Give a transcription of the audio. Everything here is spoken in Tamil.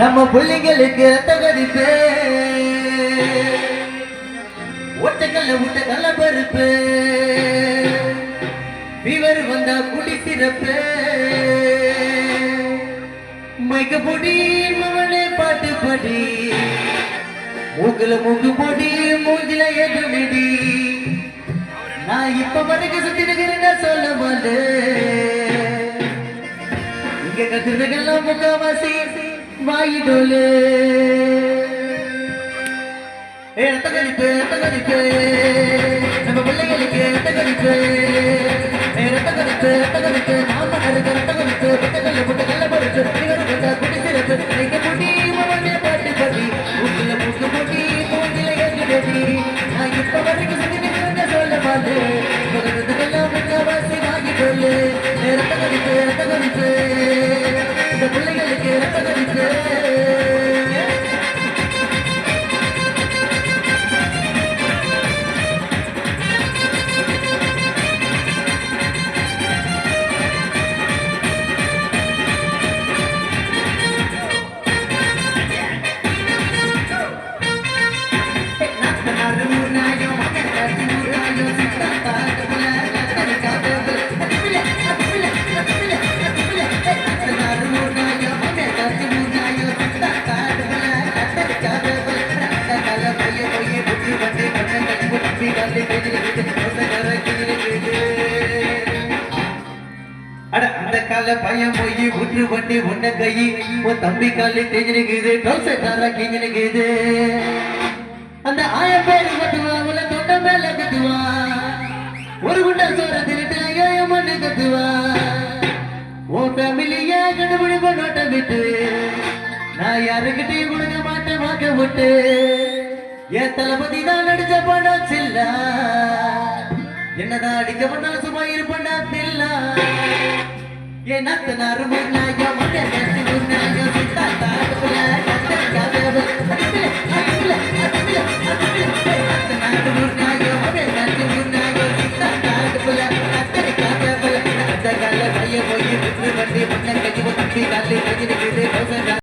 நம்ம பிள்ளைங்களுக்கு தகதிப்பு ஒட்டக்கல்ல விட்ட கல்ல பருப்பு. ஃபீவர் வந்தா குடி சிறப்பு. மைக்க பொடி மவனே பாட்டு படி. மூக்குல மூக்கு பொடி மூஞ்சில எதுமிடி நான் இப்ப வரைக்கும் சுத்தி இருக்கிறேன் சொல்ல மாட்டேன் இங்க கத்துறதுக்கெல்லாம் முக்காவாசி வாயிடோலே ஏ ரத்த கணிப்பு ரத்த கணிப்பு நம்ம பிள்ளைகளுக்கு ரத்த கணிப்பு ஏ கணிப்பு ரத்த கணிப்பு நாம நடக்க ரத்த கணிப்பு புட்டக்கல்ல புட்டக்கல்ல பறிச்சு இவர் வந்தா குடி சிறப்பு எங்க முடி பாட்டு மூக்கு முடி நான் இப்ப வரைக்கும் சொல்ல மாட்டேன் கணிப்பு கணிப்பு இந்த பிள்ளைகளுக்கு கணிப்பு கால பையன் போய் உற்று வண்டி உன்ன கை உன் தம்பி காலி தேஞ்சிருக்குது டவுசர் காரா கிஞ்சிருக்குது. அந்த ஆயிரம் பேரு கத்துவா உள்ள தொண்ட மேல கத்துவா ஒரு குண்ட சோற மண்ணு கத்துவா. உன் ஃபேமிலிய கண்டுபிடி பண்ணோட்ட விட்டு நான் யாருக்கிட்டையும் கொடுக்க மாட்டேன் வாக்க விட்டு. என் தளபதி தான் நடிச்ச படம் சில்ல. என்னதான் அடிக்க பண்ணாலும் சும்மா இருப்பண்டா என் அத்தனாரு முன்னாய மகன்